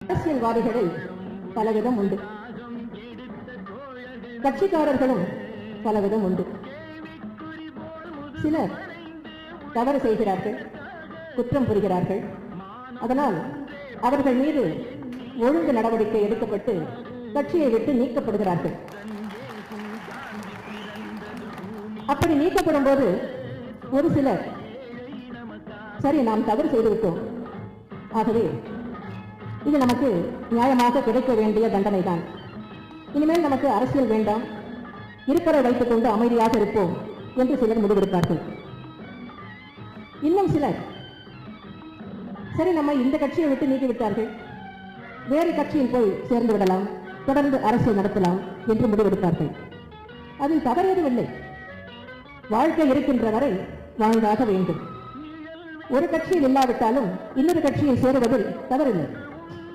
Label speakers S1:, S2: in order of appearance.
S1: அரசியல்வாதிகளில் பலவிதம் உண்டு. கட்சிக்காரர்களும் பலவிதம் உண்டு. சிலர் தவறு செய்கிறார்கள் குற்றம் புரிகிறார்கள். அதனால் அவர்கள் மீது ஒழுங்கு நடவடிக்கை எடுக்கப்பட்டு கட்சியை விட்டு நீக்கப்படுகிறார்கள். அப்படி நீக்கப்படும் போது ஒரு சிலர் சரி நாம் தவறு செய்துவிட்டோம். ஆகவே இது நமக்கு நியாயமாக கிடைக்க வேண்டிய தண்டனை தான் இனிமேல் நமக்கு அரசியல் வேண்டாம். இருக்கிற வைத்துக் கொண்டு அமைதியாக இருப்போம் என்று சிலர் முடிவெடுப்பார்கள். இன்னும் சிலர் சரி நம்ம இந்த கட்சியை விட்டு நீக்கிவிட்டார்கள் வேறு கட்சியில் போய் சேர்ந்து விடலாம். தொடர்ந்து அரசியல் நடத்தலாம் என்று முடிவெடுப்பார்கள். அதில் தவறு வாழ்க்கை இருக்கின்ற வரை வாழ்ந்தாக வேண்டும். ஒரு கட்சியில் இல்லாவிட்டாலும் இன்னொரு கட்சியில் சேருவதில் தவறில்லை.